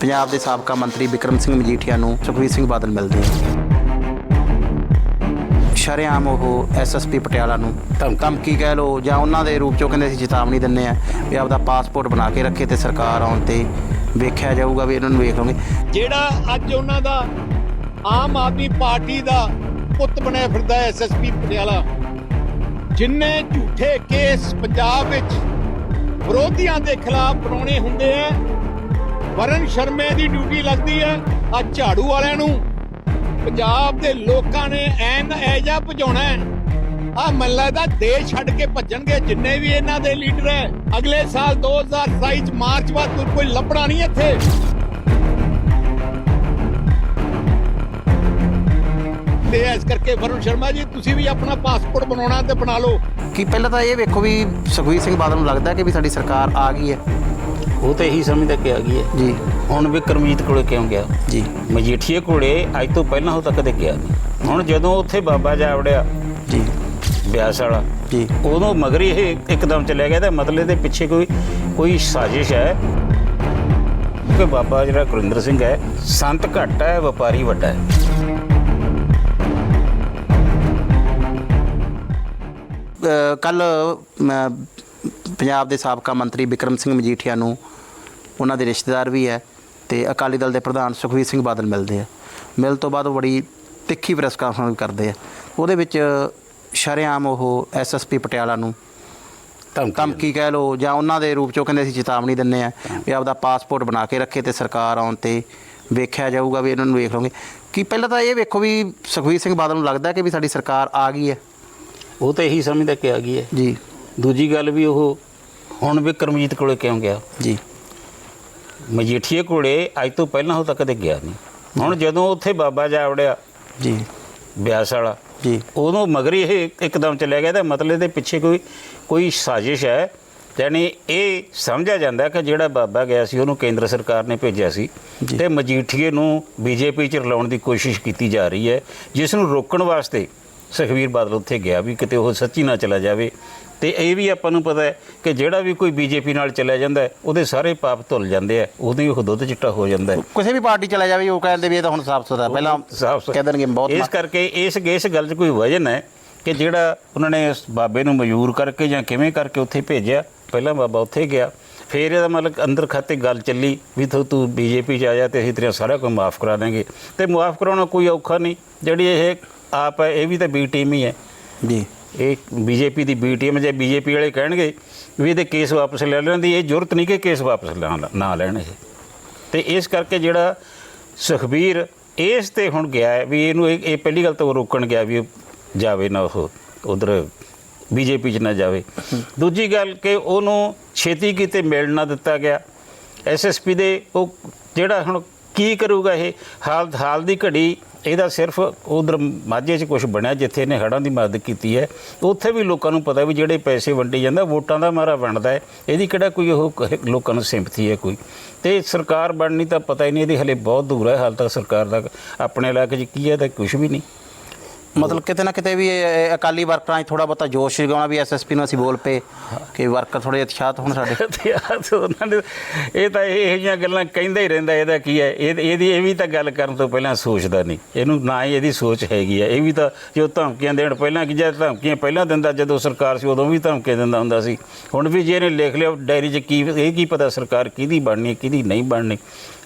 ਪੰਜਾਬ ਦੇ ਸਾਬਕਾ ਮੰਤਰੀ ਵਿਕਰਮ ਸਿੰਘ ਮਜੀਠੀਆ ਨੂੰ ਸੁਖਬੀਰ ਸਿੰਘ ਬਾਦਲ ਮਿਲਦੇ ਆ। ਸ਼ਰੇਆਮ ਉਹ ਐਸਐਸਪੀ ਪਟਿਆਲਾ ਨੂੰ ਧਮਕੀ ਕਹਿ ਲੋ ਜਾਂ ਉਹਨਾਂ ਦੇ ਰੂਪ ਚੋਂ ਕਹਿੰਦੇ ਅਸੀਂ ਚੇਤਾਵਨੀ ਦਿੰਨੇ ਆ ਵੀ ਆਪਦਾ ਪਾਸਪੋਰਟ ਬਣਾ ਕੇ ਰੱਖੇ ਤੇ ਸਰਕਾਰ ਆਉਣ ਤੇ ਵੇਖਿਆ ਜਾਊਗਾ ਵੀ ਇਹਨਾਂ ਨੂੰ ਵੇਖ ਲਓਗੇ। ਜਿਹੜਾ ਅੱਜ ਉਹਨਾਂ ਦਾ ਆਮ ਆਦਮੀ ਪਾਰਟੀ ਦਾ ਪੁੱਤ ਬਣਿਆ ਫਿਰਦਾ ਐਸਐਸਪੀ ਪਟਿਆਲਾ, ਜਿੰਨੇ ਝੂਠੇ ਕੇਸ ਪੰਜਾਬ ਵਿੱਚ ਵਿਰੋਧੀਆਂ ਦੇ ਖਿਲਾਫ ਬਣਾਉਣੇ ਹੁੰਦੇ ਆ ਵਰਨ ਸ਼ਰਮੇ ਦੀ ਡਿਊਟੀ ਲੱਗਦੀ ਹੈ ਆ ਝਾੜੂ ਵਾਲਿਆਂ ਨੂੰ। ਪੰਜਾਬ ਦੇ ਲੋਕਾਂ ਨੇ ਐਨ ਐਜਾ ਭਜਾਉਣਾ ਆ ਮੱਲਾ ਦਾ ਦੇਸ਼ ਛੱਡ ਕੇ ਭੱਜਣਗੇ ਜਿੰਨੇ ਵੀ ਇਹਨਾਂ ਦੇ ਲੀਡਰ ਹੈ। ਅਗਲੇ ਸਾਲ 2027 ਚ ਮਾਰਚ ਬਾਅਦ ਕੋਈ ਲੱਭਣਾ ਨਹੀਂ ਇੱਥੇ। ਤੇ ਇਸ ਕਰਕੇ ਵਰੁਣ ਸ਼ਰਮਾ ਜੀ, ਤੁਸੀਂ ਵੀ ਆਪਣਾ ਪਾਸਪੋਰਟ ਬਣਾਉਣਾ ਤੇ ਬਣਾ ਲਓ। ਕਿ ਪਹਿਲਾਂ ਤਾਂ ਇਹ ਵੇਖੋ ਵੀ ਸੁਖਬੀਰ ਸਿੰਘ ਬਾਦਲ ਨੂੰ ਲੱਗਦਾ ਕਿ ਵੀ ਸਾਡੀ ਸਰਕਾਰ ਆ ਗਈ ਹੈ। ਉਹ ਤਾਂ ਇਹੀ ਸਮਝਦਾ ਕਿ ਆ ਗਈ ਹੈ। ਜੀ। ਹੁਣ ਵਿਕਰਮਜੀਤ ਕੋਲੇ ਕਿਉਂ ਗਿਆ? ਜੀ। ਮਜੀਠੀਏ ਕੋਲੇ ਅੱਜ ਤੋਂ ਪਹਿਲਾਂ ਉਹ ਤਾਂ ਕਦੇ ਗਿਆ ਨਹੀਂ। ਹੁਣ ਜਦੋਂ ਉੱਥੇ ਬਾਬਾ ਜਾ ਵੜਿਆ ਜੀ। ਬਿਆਸ ਵਾਲਾ ਜੀ। ਉਦੋਂ ਮਗਰ ਇਹ ਇੱਕਦਮ ਚਲਿਆ ਗਿਆ ਤਾਂ ਮਤਲਬ ਇਹਦੇ ਪਿੱਛੇ ਕੋਈ ਕੋਈ ਸਾਜ਼ਿਸ਼ ਹੈ। ਕਿ ਬਾਬਾ ਜਿਹੜਾ ਗੁਰਿੰਦਰ ਸਿੰਘ ਹੈ ਸੰਤ ਘੱਟ ਹੈ ਵਪਾਰੀ ਵੱਡਾ ਹੈ। ਕੱਲ ਪੰਜਾਬ ਦੇ ਸਾਬਕਾ ਮੰਤਰੀ ਵਿਕਰਮ ਸਿੰਘ ਮਜੀਠੀਆ ਨੂੰ ਉਹਨਾਂ ਦੇ ਰਿਸ਼ਤੇਦਾਰ ਵੀ ਹੈ ਤੇ ਅਕਾਲੀ ਦਲ ਦੇ ਪ੍ਰਧਾਨ ਸੁਖਬੀਰ ਸਿੰਘ ਬਾਦਲ ਮਿਲਦੇ ਆ। ਮਿਲ ਤੋਂ ਬਾਅਦ ਉਹ ਬੜੀ ਤਿੱਖੀ ਪ੍ਰੈਸ ਕਾਨਫਰੰਸ ਕਰਦੇ ਆ। ਉਹਦੇ ਵਿੱਚ ਸ਼ਰੇਆਮ ਉਹ ਐਸਐਸਪੀ ਪਟਿਆਲਾ ਨੂੰ ਧਮਕੀ ਕਹਿ ਲੋ ਜਾਂ ਉਹਨਾਂ ਦੇ ਰੂਪ ਚੋਂ ਕਹਿੰਦੇ ਅਸੀਂ ਚੇਤਾਵਨੀ ਦਿੰਨੇ ਆ ਵੀ ਆਪਦਾ ਪਾਸਪੋਰਟ ਬਣਾ ਕੇ ਰੱਖੇ ਤੇ ਸਰਕਾਰ ਆਉਣ ਤੇ ਵੇਖਿਆ ਜਾਊਗਾ ਵੀ ਇਹਨਾਂ ਨੂੰ ਵੇਖ ਲਓਗੇ। ਕਿ ਪਹਿਲਾਂ ਤਾਂ ਇਹ ਵੇਖੋ ਵੀ ਸੁਖਬੀਰ ਸਿੰਘ ਬਾਦਲ ਨੂੰ ਲੱਗਦਾ ਕਿ ਵੀ ਸਾਡੀ ਸਰਕਾਰ ਆ ਗਈ ਹੈ। ਉਹ ਤਾਂ ਇਹੀ ਸਮਝਦਾ ਕਿ ਆ ਗਈ ਹੈ। ਜੀ। ਦੂਜੀ ਗੱਲ ਵੀ ਉਹ ਹੁਣ ਵਿਕਰਮਜੀਤ ਕੋਲੇ ਕਿਉਂ ਗਿਆ? ਜੀ। ਮਜੀਠੀਏ ਕੋਲੇ ਅੱਜ ਤੋਂ ਪਹਿਲਾਂ ਉਹ ਤਾਂ ਕਦੇ ਗਿਆ ਨਹੀਂ। ਹੁਣ ਜਦੋਂ ਉੱਥੇ ਬਾਬਾ ਜਾ ਵੜਿਆ ਜੀ। ਬਿਆਸ ਵਾਲਾ ਜੀ। ਉਦੋਂ ਮਗਰ ਇਹ ਇੱਕਦਮ ਚਲਿਆ ਗਿਆ ਤਾਂ ਮਤਲਬ ਇਹਦੇ ਪਿੱਛੇ ਕੋਈ ਕੋਈ ਸਾਜ਼ਿਸ਼ ਹੈ। ਯਾਨੀ ਇਹ ਸਮਝਿਆ ਜਾਂਦਾ ਕਿ ਜਿਹੜਾ ਬਾਬਾ ਗਿਆ ਸੀ ਉਹਨੂੰ ਕੇਂਦਰ ਸਰਕਾਰ ਨੇ ਭੇਜਿਆ ਸੀ। ਤੇ ਮਜੀਠੀਏ ਨੂੰ ਬੀਜੇਪੀ 'ਚ ਰਲਾਉਣ ਦੀ ਕੋਸ਼ਿਸ਼ ਕੀਤੀ ਜਾ ਰਹੀ ਹੈ ਜਿਸ ਨੂੰ ਰੋਕਣ ਵਾਸਤੇ ਸੁਖਬੀਰ ਬਾਦਲ ਉੱਥੇ ਗਿਆ ਵੀ ਕਿਤੇ ਉਹ ਸੱਚੀ ਨਾ ਚਲਾ ਜਾਵੇ। ਤੇ ਇਹ ਵੀ ਆਪਾਂ ਨੂੰ ਪਤਾ ਹੈ ਕਿ ਜਿਹੜਾ ਵੀ ਕੋਈ ਬੀਜੇਪੀ ਨਾਲ ਚਲਿਆ ਜਾਂਦਾ ਹੈ, ਉਹਦੇ ਸਾਰੇ ਪਾਪ ਧੁੱਲ ਜਾਂਦੇ ਆ ਉਹਦੀ ਉਹ ਦੁੱਧ ਚਿੱਟਾ ਹੋ ਜਾਂਦਾ ਹੈ। ਕਿਸੇ ਵੀ ਪਾਰਟੀ ਚਲਾ ਜਾਵੇ ਉਹ ਕਹਿੰਦੇ ਵੀ ਇਹ ਤਾਂ ਹੁਣ ਸਾਫ਼ ਸੁਥਰਾ ਪਹਿਲਾਂ ਸਾਫ਼- ਕਹਿ ਦੇਣਗੇ ਬਹੁਤ ਇਸ ਕਰਕੇ ਇਸ ਇਸ ਗੱਲ 'ਚ ਕੋਈ ਵਜਨ ਹੈ ਕਿ ਜਿਹੜਾ ਉਹਨਾਂ ਨੇ ਉਸ ਬਾਬੇ ਨੂੰ ਮਜਬੂਰ ਕਰਕੇ ਜਾਂ ਕਿਵੇਂ ਕਰਕੇ ਉੱਥੇ ਭੇਜਿਆ ਪਹਿਲਾਂ ਬਾਬਾ ਉੱਥੇ ਗਿਆ। ਫਿਰ ਇਹਦਾ ਮਤਲਬ ਅੰਦਰ ਖਾਤੇ ਗੱਲ ਚੱਲੀ ਵੀ ਤੂੰ ਤੂੰ ਬੀਜੇਪੀ 'ਚ ਆ ਜਾ ਤੇ ਅਸੀਂ ਤੇਰਾ ਸਾਰਾ ਕੁਝ ਮਾਫ ਕਰਾ ਦਾਂਗੇ ਤੇ ਮਾਫ ਕਰਾਉਣਾ ਕੋਈ ਔਖਾ ਨਹੀਂ। ਜਿਹੜੀ ਇਹ ਆਪ ਹੈ ਇਹ ਵੀ ਤਾਂ ਬੀ ਟੀਮ ਹੀ ਹੈ। ਜੀ। ਇਹ ਬੀਜੇਪੀ ਦੀ ਬੀ ਟੀਮ ਜੇ ਬੀਜੇਪੀ ਵਾਲੇ ਕਹਿਣਗੇ ਵੀ ਇਹਦੇ ਕੇਸ ਵਾਪਸ ਲੈ ਲੈਣ ਦੀ ਇਹ ਜ਼ਰੂਰਤ ਨਹੀਂ ਕਿ ਕੇਸ ਵਾਪਸ ਨਾ ਨਾ ਲੈਣ ਇਹ। ਤੇ ਇਸ ਕਰਕੇ ਜਿਹੜਾ ਸੁਖਬੀਰ ਇਸ ਤੇ ਹੁਣ ਗਿਆ ਹੈ ਵੀ ਇਹਨੂੰ ਇਹ ਪਹਿਲੀ ਗੱਲ ਤਾਂ ਉਹ ਰੋਕਣ ਗਿਆ ਵੀ ਜਾਵੇ ਨਾ ਉਹ ਉਧਰ ਬੀਜੇਪੀ 'ਚ ਨਾ ਜਾਵੇ। ਦੂਜੀ ਗੱਲ ਕਿ ਉਹਨੂੰ ਛੇਤੀ ਕਿਤੇ ਮਿਲ ਨਾ ਦਿੱਤਾ ਗਿਆ। ਐਸਐਸਪੀ ਦੇ ਉਹ ਜਿਹੜਾ ਹੁਣ ਕੀ ਕਰੂਗਾ ਇਹ? ਹਾਲ ਹਾਲ ਦੀ ਘੜੀ, ਇਹਦਾ ਸਿਰਫ ਉਧਰ ਮਾਝੇ 'ਚ ਕੁਝ ਬਣਿਆ ਜਿੱਥੇ ਇਹਨੇ ਹੜਾਂ ਦੀ ਮਦਦ ਕੀਤੀ ਹੈ। ਉੱਥੇ ਵੀ ਲੋਕਾਂ ਨੂੰ ਪਤਾ ਵੀ ਜਿਹੜੇ ਪੈਸੇ ਵੰਡੇ ਜਾਂਦਾ, ਵੋਟਾਂ ਦਾ ਮਾਰਾ ਵੰਡਦਾ ਹੈ। ਇਹਦੀ ਕਿਹੜਾ ਕੋਈ ਉਹ ਲੋਕਾਂ ਨੂੰ ਸਿੰਪਥੀ ਹੈ ਕੋਈ? ਤੇ ਸਰਕਾਰ ਬਣਨੀ ਤਾਂ ਪਤਾ ਹੀ ਨਹੀਂ, ਇਹਦੀ ਹਲੇ ਬਹੁਤ ਦੂਰ ਹੈ। ਹਾਲ ਤੱਕ ਸਰਕਾਰ ਦਾ ਆਪਣੇ ਇਲਾਕੇ 'ਚ ਕੀ ਹੈ ਤਾਂ ਕੁਝ ਵੀ ਨਹੀਂ। ਮਤਲਬ ਕਿਤੇ ਨਾ ਕਿਤੇ ਵੀ ਇਹ- ਅਕਾਲੀ ਵਰਕਰਾਂ 'ਚ ਥੋੜਾ ਬਹੁਤਾ ਜੋਸ਼ ਜਗਾਉਣਾ ਵੀ ਐਸਐਸਪੀ ਨੂੰ ਅਸੀਂ ਬੋਲ ਪਏ ਕਿ ਵਰਕਰ ਥੋੜੇ ਉਤਸ਼ਾਹਤ ਹੋਣ ਸਾਡੇ। ਤੇ ਆਹ ਤਾਂ ਉਹਨਾਂ ਨੇ ਇਹ ਤਾਂ ਇਹ ਇਹੋ ਜਿਹੀਆਂ ਗੱਲਾਂ ਕਹਿੰਦਾ ਹੀ ਰਹਿੰਦਾ, ਇਹਦਾ ਕੀ ਹੈ? ਇਹ, ਇਹਦੀ, ਇਹ ਵੀ ਤਾਂ ਗੱਲ ਕਰਨ ਤੋਂ ਪਹਿਲਾਂ ਸੋਚਦਾ ਨਹੀਂ। ਇਹਨੂੰ ਨਾ ਹੀ ਇਹਦੀ ਸੋਚ ਹੈਗੀ ਹੈ ਇਹ ਵੀ ਤਾਂ ਜੋ ਧਮਕੀਆਂ ਦੇਣ ਪਹਿਲਾਂ ਕੀ ਜਦ ਧਮਕੀਆਂ ਪਹਿਲਾਂ ਦਿੰਦਾ, ਜਦੋਂ ਸਰਕਾਰ ਸੀ ਉਦੋਂ ਵੀ ਧਮਕੀਆਂ ਦਿੰਦਾ ਹੁੰਦਾ ਸੀ। ਹੁਣ ਵੀ ਜੇ ਇਹਨੇ ਲਿਖ ਲਿਆ ਡਾਇਰੀ 'ਚ ਕੀ, ਇਹ ਕੀ ਪਤਾ ਸਰਕਾਰ ਕਿਹਦੀ ਬਣਨੀ ਹੈ ਕਿਹਦੀ ਨਹੀਂ ਬਣਨੀ।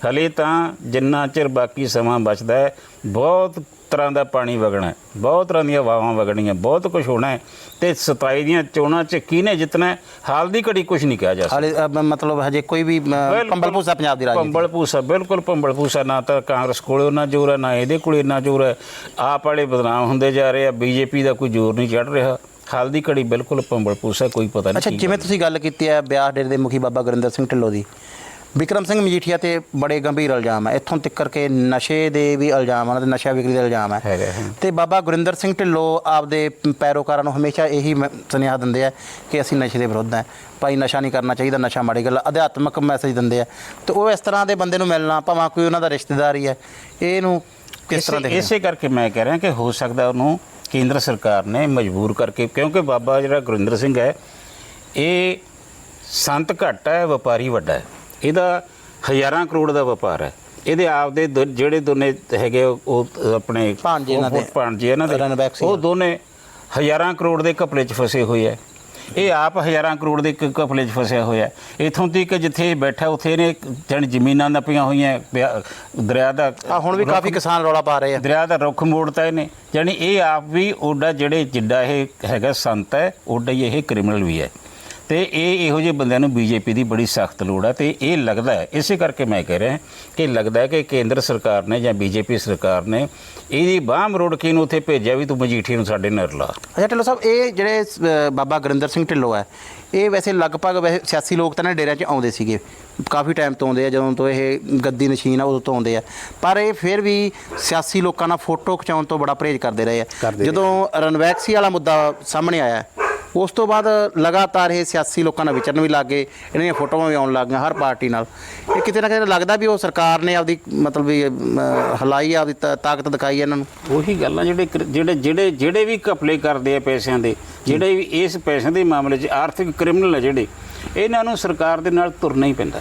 ਹਲੇ ਤਾਂ ਜਿੰਨਾ ਚਿਰ ਬਾਕੀ ਸਮਾਂ ਬਚਦਾ ਹੈ, ਬਹੁਤ ਤਰ੍ਹਾਂ ਦਾ ਪਾਣੀ ਵਗਣਾ ਬਹੁਤ ਤਰ੍ਹਾਂ ਦੀਆਂ ਵਾਵਾਂ ਵਗਣੀਆਂ ਬਹੁਤ ਕੁਝ ਹੋਣਾ ਤੇ 27 ਦੀਆਂ ਚੋਣਾਂ 'ਚ ਕਿਹਨੇ ਜਿੱਤਣਾ ਹਾਲ ਦੀ ਘੜੀ ਕੁਝ ਨਹੀਂ ਕਿਹਾ ਜਾ ਸਕਦਾ। ਹਾਲੇ ਮਤਲਬ ਹਜੇ ਕੋਈ ਵੀ ਭੂਸਾ ਪੰਜਾਬ ਦੀ ਰਾਜਨੀਤੀ। ਪੰਬਲ ਭੂਸਾ ਬਿਲਕੁਲ ਪੰਬਲ ਭੂਸਾ ਨਾ ਤਾਂ ਕਾਂਗਰਸ ਕੋਲੇ ਉਹਨਾਂ ਜ਼ੋਰ ਹੈ ਨਾ ਇਹਦੇ ਕੋਲੇ ਇੰਨਾ ਜ਼ੋਰ ਹੈ। ਆਪ ਵਾਲੇ ਬਦਨਾਮ ਹੁੰਦੇ ਜਾ ਰਹੇ ਆ ਬੀਜੇਪੀ ਦਾ ਕੋਈ ਜ਼ੋਰ ਨਹੀਂ ਚੜ ਰਿਹਾ। ਹਾਲ ਦੀ ਘੜੀ ਬਿਲਕੁਲ ਪੰਬਲ ਭੂਸਾ ਕੋਈ ਪਤਾ ਨਹੀਂ ਅੱਛਾ ਜਿਵੇਂ ਤੁਸੀਂ ਗੱਲ ਕੀਤੀ ਹੈ ਬਿਆਸ ਡੇਰੇ ਦੇ ਮੁਖੀ ਬਾਬਾ ਗੁਰਿੰਦਰ ਸਿੰਘ ਢਿੱਲੋਂ ਦੀ। ਵਿਕਰਮ ਸਿੰਘ ਮਜੀਠੀਆ ਤੇ ਬੜੇ ਗੰਭੀਰ ਇਲਜ਼ਾਮ ਹੈ। ਇੱਥੋਂ ਤੱਕ ਕੇ ਨਸ਼ੇ ਦੇ ਵੀ ਇਲਜ਼ਾਮ ਉਹਨਾਂ ਦੇ ਨਸ਼ਾ ਵਿਕਰੀ ਦੇ ਇਲਜ਼ਾਮ ਹੈ। ਤੇ ਬਾਬਾ ਗੁਰਿੰਦਰ ਸਿੰਘ ਢਿੱਲੋਂ ਆਪਦੇ ਪੈਰੋਕਾਰਾਂ ਨੂੰ ਹਮੇਸ਼ਾ ਇਹੀ ਸੁਨੇਹਾ ਦਿੰਦੇ ਆ ਕਿ ਅਸੀਂ ਨਸ਼ੇ ਦੇ ਵਿਰੁੱਧ ਹਾਂ ਭਾਈ ਨਸ਼ਾ ਨਹੀਂ ਕਰਨਾ ਚਾਹੀਦਾ ਨਸ਼ਾ ਮਾੜੀ ਗੱਲ ਆ। ਅਧਿਆਤਮਕ ਮੈਸੇਜ ਦਿੰਦੇ ਆ। ਤੇ ਉਹ ਇਸ ਤਰ੍ਹਾਂ ਦੇ ਬੰਦੇ ਨੂੰ ਮਿਲਣਾ ਭਾਵੇਂ ਕੋਈ ਉਹਨਾਂ ਦਾ ਰਿਸ਼ਤੇਦਾਰ ਹੀ ਹੈ ਇਹਨੂੰ ਕਿਸ ਤਰ੍ਹਾਂ ਦੇਖਦੇ ਇਸੇ ਕਰਕੇ ਮੈਂ ਕਹਿ ਰਿਹਾ ਕਿ ਹੋ ਸਕਦਾ ਉਹਨੂੰ ਕੇਂਦਰ ਸਰਕਾਰ ਨੇ ਮਜਬੂਰ ਕਰਕੇ ਕਿਉਂਕਿ ਬਾਬਾ ਜਿਹੜਾ ਗੁਰਿੰਦਰ ਸਿੰਘ ਹੈ ਇਹ ਸੰਤ ਘੱਟ ਹੈ ਵਪਾਰੀ ਵੱਡਾ ਹੈ। ਇਹਦਾ ਹਜ਼ਾਰਾਂ ਕਰੋੜ ਦਾ ਵਪਾਰ ਹੈ। ਇਹਦੇ ਆਪਦੇ ਦੋ- ਜਿਹੜੇ ਦੋਨੇ ਹੈਗੇ ਉਹ ਉਹ ਆਪਣੇ ਭਾਣਜੇ ਇਹਨਾਂ ਦੇ। ਭਾਣਜੇ ਇਹਨਾਂ ਦੇ ਸਿੰਘ। ਉਹ ਦੋਨੇ ਹਜ਼ਾਰਾਂ ਕਰੋੜ ਦੇ ਘਪਲੇ 'ਚ ਫਸੇ ਹੋਏ ਆ ਇਹ ਆਪ ਹਜ਼ਾਰਾਂ ਕਰੋੜ ਦੇ ਇੱਕ ਘਪਲੇ 'ਚ ਫਸਿਆ ਹੋਇਆ ਇਥੋਂ ਤੱਕ ਜਿੱਥੇ ਇਹ ਬੈਠਾ ਉੱਥੇ ਇਹਨੇ ਜਣ ਜ਼ਮੀਨਾਂ ਨੱਪੀਆਂ ਹੋਈਆਂ ਪਿਆ- ਦਰਿਆ ਦਾ ਆ ਹੁਣ ਵੀ ਕਾਫੀ ਕਿਸਾਨ ਰੌਲਾ ਪਾ ਰਹੇ ਆ। ਦਰਿਆ ਦਾ ਰੁੱਖ ਮੋੜਤਾ ਇਹਨੇ। ਯਾਨੀ ਇਹ ਆਪ ਵੀ ਓਡਾ ਜਿਹੜੇ ਜਿੱਡਾ ਇਹ ਹੈਗਾ ਸੰਤ ਹੈ ਓਡਾ ਹੀ ਇਹ ਕ੍ਰਿਮੀਨਲ ਵੀ ਹੈ। ਤੇ ਇਹ ਇਹੋ ਜਿਹੇ ਬੰਦਿਆਂ ਨੂੰ ਬੀਜੇਪੀ ਦੀ ਬੜੀ ਸਖਤ ਲੋੜ ਹੈ ਤੇ ਇਹ ਲੱਗਦਾ ਹੈ ਇਸੇ ਕਰਕੇ ਮੈਂ ਕਹਿ ਰਿਹਾ ਕਿ ਲੱਗਦਾ ਹੈ ਕਿ ਕੇਂਦਰ ਸਰਕਾਰ ਨੇ ਜਾਂ ਬੀਜੇਪੀ ਸਰਕਾਰ ਨੇ ਇਹਦੀ ਬਾਹ ਮਰੋੜ ਕੇ ਇਹਨੂੰ ਉੱਥੇ ਭੇਜਿਆ ਵੀ ਤੂੰ ਮਜੀਠੀ ਨੂੰ ਸਾਡੇ ਨਾਲ ਲਾ ਅੱਛਾ ਢਿੱਲੋਂ ਸਾਹਿਬ ਇਹ ਜਿਹੜੇ ਬਾਬਾ ਗੁਰਿੰਦਰ ਸਿੰਘ ਢਿੱਲੋਂ ਹੈ ਇਹ ਵੈਸੇ ਲਗਭਗ ਵੈਸੇ ਸਿਆਸੀ ਲੋਕ ਤਾਂ ਨਾ ਡੇਰਿਆਂ 'ਚ ਆਉਂਦੇ ਸੀਗੇ। ਕਾਫੀ ਟਾਈਮ ਤੋਂ ਆਉਂਦੇ ਆ ਜਦੋਂ ਤੋਂ ਇਹ ਗੱਦੀ ਨਸ਼ੀਨ ਆ ਉਦੋਂ ਤੋਂ ਆਉਂਦੇ ਆ। ਪਰ ਇਹ ਫਿਰ ਵੀ ਸਿਆਸੀ ਲੋਕਾਂ ਨਾਲ ਫੋਟੋ ਖਿਚਾਉਣ ਤੋਂ ਬੜਾ ਪਰਹੇਜ਼ ਕਰਦੇ ਰਹੇ ਆ। ਜਦੋਂ ਰਣਵੈਕਸੀ ਵਾਲਾ ਮੁੱਦਾ ਸਾਹਮਣੇ ਆਇਆ ਉਸ ਤੋਂ ਬਾਅਦ ਲਗਾਤਾਰ ਇਹ ਸਿਆਸੀ ਲੋਕਾਂ ਨਾਲ ਵਿਚਰਨ ਵੀ ਲੱਗ ਗਏ ਇਹਨਾਂ ਦੀਆਂ ਫੋਟੋਆਂ ਵੀ ਆਉਣ ਲੱਗ ਗਈਆਂ ਹਰ ਪਾਰਟੀ ਨਾਲ। ਇਹ ਕਿਤੇ ਨਾ ਕਿਤੇ ਲੱਗਦਾ ਵੀ ਉਹ ਸਰਕਾਰ ਨੇ ਆਪਦੀ ਮਤਲਬ ਵੀ ਹਲਾਈ ਆਪਦੀ ਤਾਕਤ ਦਿਖਾਈ ਇਹਨਾਂ ਨੂੰ। ਉਹੀ ਗੱਲਾਂ ਜਿਹੜੇ ਜਿਹੜੇ ਜਿਹੜੇ ਜਿਹੜੇ ਵੀ ਘਪਲੇ ਕਰਦੇ ਆ ਪੈਸਿਆਂ ਦੇ ਜਿਹੜੇ ਵੀ ਇਸ ਪੈਸਿਆਂ ਦੇ ਮਾਮਲੇ 'ਚ ਆਰਥਿਕ ਕ੍ਰਿਮੀਨਲ ਆ ਜਿਹੜੇ ਇਹਨਾਂ ਨੂੰ ਸਰਕਾਰ ਦੇ ਨਾਲ ਤੁਰਨਾ ਹੀ ਪੈਂਦਾ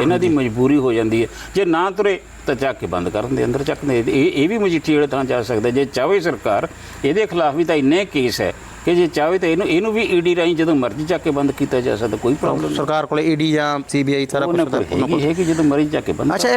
ਇਹਨਾਂ ਦੀ ਮਜਬੂਰੀ ਹੋ ਜਾਂਦੀ ਹੈ। ਜੇ ਨਾ ਤੁਰੇ ਤਾਂ ਚੱਕ ਕੇ ਬੰਦ ਕਰਨ ਦੇ ਅੰਦਰ ਚੱਕ ਦੇ। ਇਹ ਇਹ ਵੀ ਮਜੀਠੀ ਵਾਲੇ ਤਾਂ ਜਾ ਸਕਦਾ। ਜੇ ਚਾਹੇ ਸਰਕਾਰ ਇਹਦੇ ਖਿਲਾਫ ਵੀ ਤਾਂ ਇੰਨੇ ਕੇਸ ਹੈ ਕਿ ਜੇ ਚਾਹੇ ਤਾਂ ਇਹਨੂੰ ਇਹਨੂੰ ਵੀ ਈਡੀ ਰਾਹੀਂ ਜਦੋਂ ਮਰਜ਼ੀ ਚੱਕ ਕੇ ਬੰਦ ਕੀਤਾ ਜਾ ਸਕਦਾ ਕੋਈ ਪ੍ਰੋਬਲਮ ਸਰਕਾਰ ਕੋਲੇ ਈਡੀ ਜਾਂ ਸੀਬੀਆਈ ਸਾਰਾ ਕੁਝ ਹੈ ਕਿ ਜਦੋਂ ਮਰਜ਼ੀ ਚੱਕ ਕੇ ਬੰਦ ਅੱਛਾ